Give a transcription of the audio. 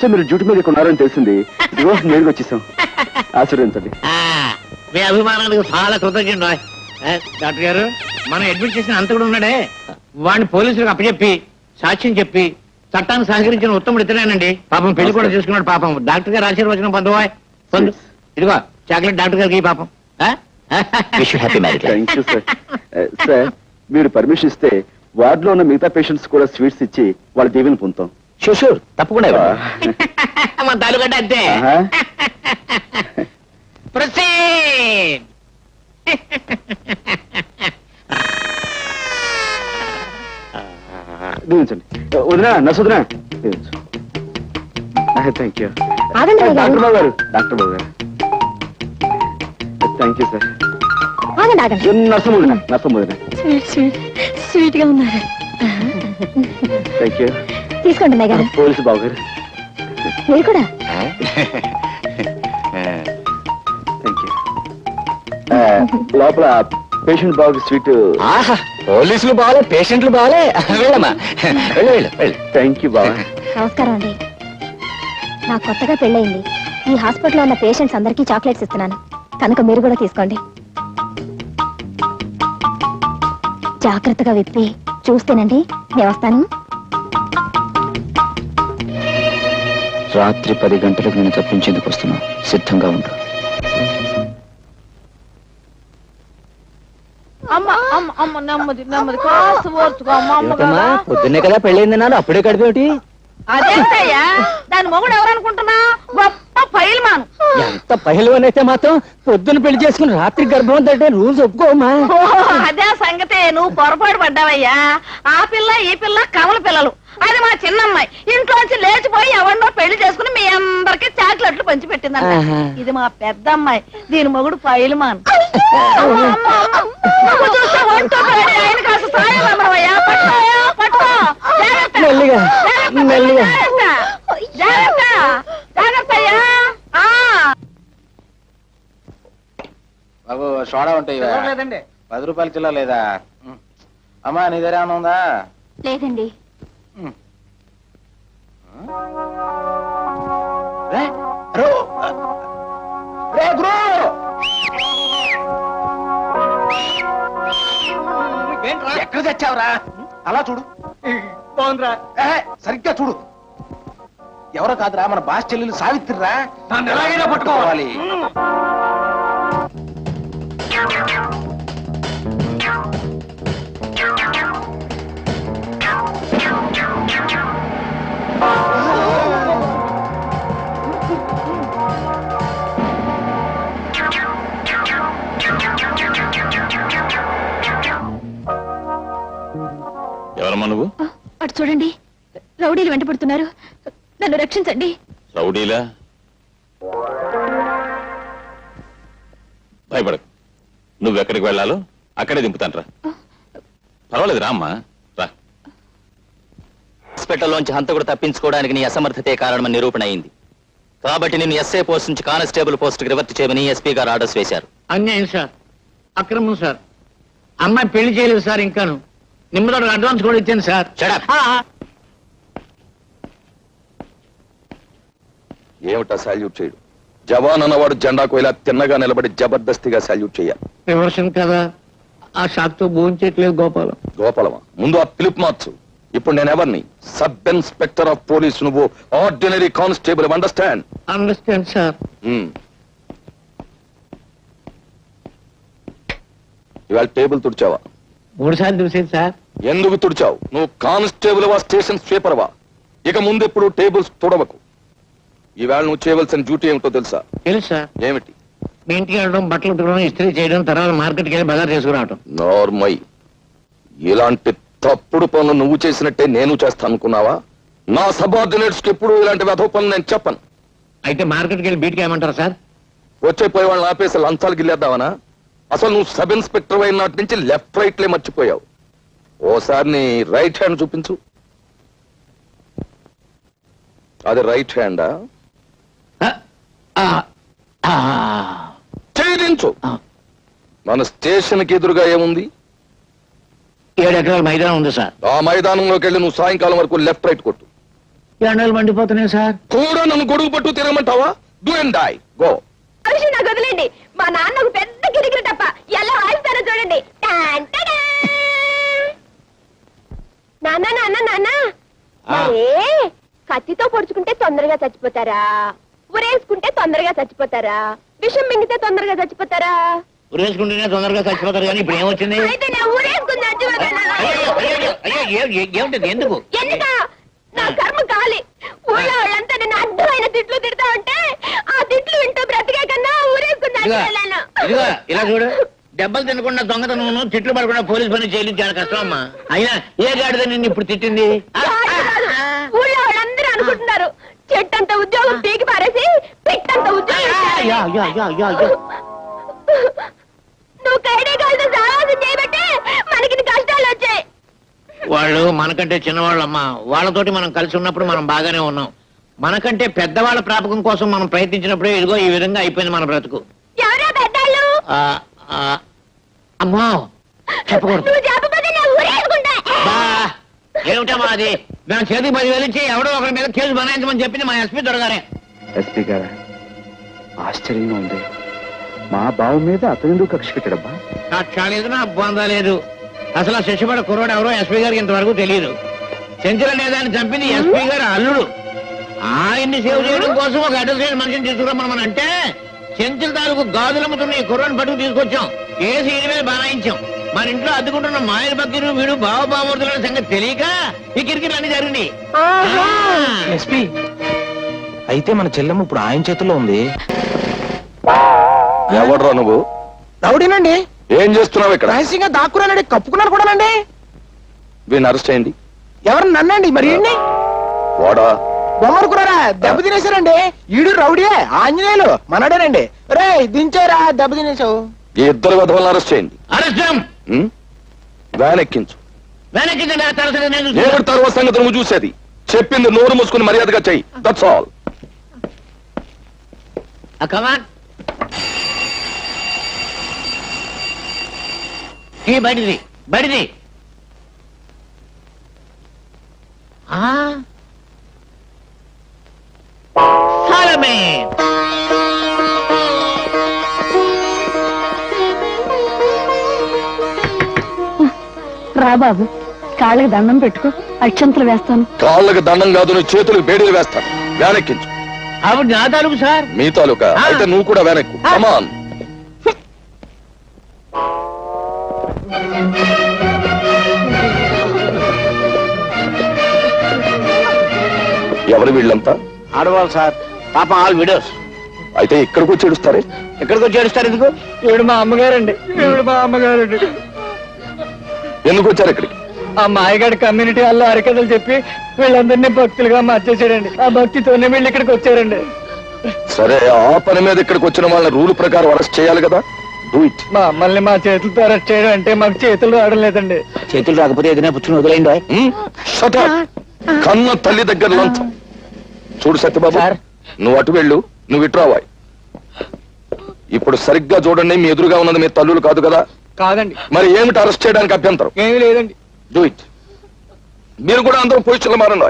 చూస్తే మీరు డ్యూటీ మీద ఉన్నారని తెలిసింది. ఇదిగో నేరుగా వచ్చేసాం. ఆశీర్వదించండి. మీ అభిమానానికి చాలా కృతజ్ఞత డాక్టర్ గారు మనం అడ్మిట్ చేసిన అంత కూడా ఉన్నాడే. వాడిని పోలీసులకు అప్పచెప్పి సాక్ష్యం చెప్పి చట్టాన్ని సహకరించిన ఉత్తముడు ఇతనేనండి పాపం పెళ్ళి కూడా చేసుకున్నాడు పాపం. డాక్టర్ గారు ఆశీర్వచనం పొందవా? పొందు. ఇదిగో చాక్లెట్ డాక్టర్ గారికి పాపం. సార్ మీరు పర్మిషన్ ఇస్తే వార్డులో ఉన్న మిగతా పేషెంట్స్ కూడా స్వీట్స్ ఇచ్చి వాళ్ళ దీవెని పొందుతాం. షూర్ షూర్ తప్పకుండా. మన తాలూకంటే అంతే! దీవించండి వదినా దీవించు థ్యాంక్ యూ ఆగండి అయ్య డాక్టర్ గారు బాబు garu. Doctor Babu garu. Thank you sir ఆగండి ఆగండి. నర్సం వదిన? నర్సం వదిన. స్వీట్ స్వీట్ స్వీట్గా ఉన్నారు. థ్యాంక్ యూ తీసుకోండి అన్నయ్య గారు. పోలీసు బాబు గారు. మీరు కూడా? థ్యాంక్ యూ లోపల పేషెంట్ బాబుకి స్వీట్ ఆహా పోలీసులు బాగాలే పేషెంట్లు బాగాలే వెళ్ళమ్మా. వెళ్ళు వెళ్ళు వెళ్ళు. థ్యాంక్ యూ బాబా నమస్కారం అండి. నాకు కొత్తగా పెళ్ళయింది. ఈ హాస్పిటల్లో ఉన్న పేషెంట్స్ అందరికీ చాక్లెట్స్ ఇస్తున్నాను. కనుక మీరు కూడా తీసుకోండి. జాగ్రత్తగా విప్పి చూస్తేనండి. నేను వస్తాను. రాత్రి పది గంటలకు నేను తప్పించేందుకు వస్తున్నా. సిద్ధంగా ఉండు. ఏమిటమ్మా. పొద్దున్నే కదా పెళ్ళైంది నాన్న అప్పుడే కడిపేమిటి అదేంటయ్యా దాని మొగుడు ఎవరనుకుంటున్నా? గొప్ప ఎంత పహిల్వన్ అయితే మాత్రం పొద్దున పెళ్ళి చేసుకుని రాత్రి గర్భం అంటే రూల్స్ ఒప్పుకోమా? అదే సంగతే. నువ్వు పొరపాటు పడ్డావయ్యా. ఆ పిల్ల ఈ పిల్ల కమల పిల్లలు. అది మా చిన్నమ్మాయి. ఇంట్లోంచి లేచిపోయి ఎవరినో పెళ్ళి చేసుకుని మీ అందరికి చాక్లెట్లు పంచి పెట్టిందంట. ఇది మా పెద్ద అమ్మాయి దీని మొగుడు ఫైల్మాన్ అమ్మ, అమ్మ, అమ్మ. నువ్వు చూస్తే ఒంటో పడి ఆయన కాస్త సాయం అమ్మవయ్యా పట్టుకోయా పట్టుకో జాగ్రత్త. మెల్లిగా, జాగ్రత్త, మెల్లిగా. జాగ్రత్త జాగ్రత్త జాగ్రత్త అయ్యా ఆ. బాబు సోడా ఉంటాయి లేదండి? పది రూపాయలు చిల్లర లేదా. అమ్మా నీ దగ్గర ఏమైనా ఉందా? లేదండి. ఎక్కడ తెచ్చావురా? అలా చూడు. బాగుందిరా. సరిగ్గా చూడు. ఎవరో కాదురా మన బాస్ చెల్లెలు సావిత్రిరా. నన్ను ఎలాగైనా పట్టుకోవాలి. ఎవరమ్మా నువ్వు? అటు చూడండి. రౌడీలు వెంటపడుతున్నారు నన్ను రక్షించండి. రౌడీలా? భయపడకు. నువ్వు ఎక్కడికి వెళ్ళాలో అక్కడే దింపుతాను రా. పర్వాలేదు రా అమ్మా. రా. హాస్పిటల్లోంచి హంతకుడు తప్పించుకోవడానికి నీ అసమర్థతే కారణమని నిరూపణ అయింది. కాబట్టి నేను ఎస్ఐ పోస్ట్ నుంచి కానిస్టేబుల్ పోస్ట్కి రివర్ట్ చేయమని ఎస్పీ గారు ఆర్డర్స్ వేశారు. అన్యాయం సార్. అక్రమం సార్. అమ్మాయి పెళ్ళి చేయలేదు సార్ ఇంకాను. నిమ్మదోడు అడ్వాన్స్ కూడా ఇచ్చాను సార్. ఏమిటా సాల్యూట్ చేయడు? జవాన్ అన్నవాడు జెండాకు ఇలా తిన్నగా నిలబడి జబర్దస్తిగా సాల్యూట్ చేయాలి. రివర్షన్ కదా? ఆ షాక్తో భోంచేయట్లేదు గోపాలం. గోపాలమా? ముందు ఆ పిలుపు మార్చు. ఇప్పుడు నేను ఎవరిని? సబ్ ఇన్స్పెక్టర్ ఆఫ్ పోలీస్ నువ్వు ordinary constable understand understand sir ఇవాళ టేబుల్ తుడిచావా? మూడు సార్లు చూసేది సార్ ఎందుకు తుడిచావు? నువ్వు కానిస్టేబుల్ వా స్టేషన్ స్వీపర్ వా? ఇక ముందు ఎప్పుడు టేబుల్స్ తుడవకు. ఈవేళ నువ్వు చేయవలసిన డ్యూటీ ఏమిటో తెలుసా? తెలుసు ఏమిటి? మీ ఇంటికి వెళ్ళడం బట్టలు ఉతకడం ఇస్త్రీ చేయడం తర్వాత మార్కెట్కి వెళ్ళి బజార్ చేసుకురావడం నార్మై. ఇలాంటి తప్పుడు పనులు నువ్వు చేసినట్టే నేను చేస్తాను అనుకున్నావా? నా సబార్డినేట్స్కి ఎప్పుడు ఇలాంటి వెధవ పనులు నేను చెప్పను. అయితే మార్కెట్కి వెళ్ళి బీట్కి ఏమంటారు సార్? వచ్చే పోయి వాళ్ళని ఆపేసి లంచాలు గిల్లేద్దామనా? అసలు నువ్వు సబ్ ఇన్స్పెక్టర్ అయిన నాటి నుంచి లెఫ్ట్ రైట్లే మర్చిపోయావు. ఓసారి నీ రైట్ హ్యాండ్ చూపించు. అది రైట్ హ్యాండా? ఛేదించు. ఆ. మన స్టేషన్కి ఎదురుగా ఏముంది? ఏడు ఎకరాల మైదానం ఉంది సార్. ఆ మైదానంలోకి వెళ్ళి నువ్వు సాయంకాలం వరకు లెఫ్ట్ రైట్ కొట్టు. ఎండలు మండిపోతున్నాయి సార్. కూడా నన్ను గొడుగు పట్టు తిరగమంటావా డూ అండ్ డై గో నాకు వదిలేండి మా నాన్న ఒక పెద్ద గిరిగిరి తప్ప ఎలా వాయిస్తారో చూడండి. నాన్న నాన్న నాన్న. కత్తితో పొడుచుకుంటే తొందరగా చచ్చిపోతారా? ఉరేసుకుంటే తొందరగా చచ్చిపోతారా? విషం మింగితే తొందరగా చచ్చిపోతారా? ఉరేసుకుంటేనే తొందరగా చచ్చిపోతారు కానీ ఇప్పుడు ఏమొచ్చింది? అయితే నేను ఊరేసుకుని చచ్చిపోతానా అయ్యో, అయ్యో, అయ్యో, ఏ- ఏ- ఏమిటది? ఎందుకు? ఎందుక? నా కర్మ కాలి. ఊళ్ళో వాళ్ళంతా నేను అడ్డమైన తిట్లు తిడతా ఉంటే ఆ తిట్లు వింటూ బ్రతికే కన్నా ఊరేసుకుని ఇదిగో, చచ్చిపోయాను ఇదిగో ఇలా చూడు. దెబ్బలు తినకుండా దొంగతనం చెట్లు పడకుండా పోలీస్ పని చేయలేదు చాలా కష్టం అమ్మా. అయినా ఏ గాడిద నిన్ను ఇప్పుడు తిట్టింది? ఆ. చెట్టంత ఉద్యోగం పీకి పారేసి పిట్టంత ఉద్యోగం. నువ్వు కైడే కాలతో సావాసం చేయబట్టే మనకి ఇన్ని కష్టాలు వచ్చాయి. వాళ్ళు మనకంటే చిన్నవాళ్ళమ్మా. వాళ్ళతోటి మనం కలిసి ఉన్నప్పుడు మనం బాగానే ఉన్నాం. మనకంటే పెద్దవాళ్ళ ప్రాపకం కోసం మనం ప్రయత్నించినప్పుడే ఇదిగో ఈ విధంగా అయిపోయింది మన బ్రతుకు. ఎవరో పెద్దాళ్ళు? ఆ, ఆ, అమ్మో చెప్పకూడదు. నువ్వు చెప్పకపోతే నేను ఊరేసుకుంటా బా, ఏమిటమ్మా అది? మేము చేతికి పదివేలు ఇచ్చి ఎవడో ఒకరి మీద కేసు బనాయించమని చెప్పింది మా ఎస్పీ దొరగారే. ఎస్పీ గారా ఆశ్చర్యంగా ఉంది. మా బావ మీద అతను కక్ష పెట్టడబ్బా? సాక్షా లేదు నా బొంద లేదు. అసలు ఆ శశిపడ కుర్రాడు ఎవరో ఎస్పీ గారికి ఇంతవరకు తెలియదు. సెంచర లేదాన్ని చంపింది ఎస్పీ గారు అల్లుడు. ఆయన్ని సేవ్ చేయడం కోసం ఒక అడ్రస్ మనిషిని తీసుకురమ్మని మనం అంటే చెంచుల తాలూకు గాజులమ్ముతున్న ఈ కుర్రాన్ని పట్టుకు తీసుకొచ్చాం. కేసు ఈయన మీద బనాయించాం. మన ఇంట్లో అద్దుకుంటున్న మాయల బక్కిరు వీడు బావ బామూర్తుల సంగతి తెలియక ఈ కిరికిరి అన్ని జరిగింది ఎస్పీ అయితే మన చెల్లెమ్మ ఇప్పుడు ఆయన చేతిలో ఉంది. ఎవడ్రా నువ్వు? రౌడీనండి. ఏం చేస్తున్నావు ఇక్కడ? రహస్యంగా దాక్కురానండి కప్పుకున్నాడు కూడానండి వీడిని అరెస్ట్ చేయండి. ఎవరు నన్నండి మరి ఈయన్ని? వాడా? బొమ్మలు కురారా దెబ్బ తినేశారండి. ఈడు రౌడీయే ఆంజనేయులు మనడేనండి. రే దించారా దెబ్బ తినేసావు ఈ ఇద్దరు విధవలను అరెస్ట్ చేయండి. అరెస్టం? వ్యాన్ ఎక్కించు తర్వాత నేను సంగతి నువ్వు చూసేది. చెప్పింది నోరు మూసుకుని మర్యాదగా చెయ్యి. దట్స్ ఆల్ కమాన్ ఈ బడిది బడిది. సాలమే? రా బాబు. కాళ్ళకి దండం పెట్టుకో అక్షంతలు వేస్తాను. కాళ్ళకి దండం కాదు నీ చేతులకు బేడీలు వేస్తాను. ఆవిడ నా తాలూకు సార్? మీ తాలూకా. అయితే నువ్వు కూడా వ్యాన్ ఎక్కు కమాన్ ఎవరు వీళ్ళంతా? ఆడవాళ్ళు సార్. పాప ఆల్ విడోస్. అయితే ఇక్కడికి వచ్చి ఏడుస్తారే? ఎక్కడికి వచ్చి ఏడుస్తారు ఎందుకు? ఈవిడ మా అమ్మగారండి. ఈవిడ మా అమ్మగారండి. ఎందుకు వచ్చారు ఇక్కడికి? ఆ మాయగాడి కమ్యూనిటీ వాళ్ళు అరికథలు చెప్పి వీళ్ళందరినీ భక్తులుగా మార్చేసాడండి. ఆ భక్తితోనే వీళ్ళు ఇక్కడికి వచ్చారండి. సరే ఆ పని మీద ఇక్కడికి వచ్చిన వాళ్ళని రూల్ ప్రకారం అరెస్ట్ చేయాలి కదా? డూ ఇట్ మా అమ్మల్ని మా చేతులతో అరెస్ట్ చేయడం అంటే మాకు చేతులు రావడం లేదండి. చేతులు రాకపోతే ఏదైనా పుచ్చుకుని వదిలేయండి కన్న తల్లి దగ్గర లంచం. చూడు సత్యబాబు సార్. నువ్వు అటు వెళ్ళు నువ్వు ఇటు రావాయి. ఇప్పుడు సరిగ్గా చూడండి మీ ఎదురుగా ఉన్నది మీ తల్లులు కాదు కదా? కాదండి. మరి ఏమిటి అరెస్ట్ చేయడానికి అభ్యంతరం? ఏమీ లేదండి. డూ ఇట్ మీరు కూడా అందరూ పొజిషన్లో మారండి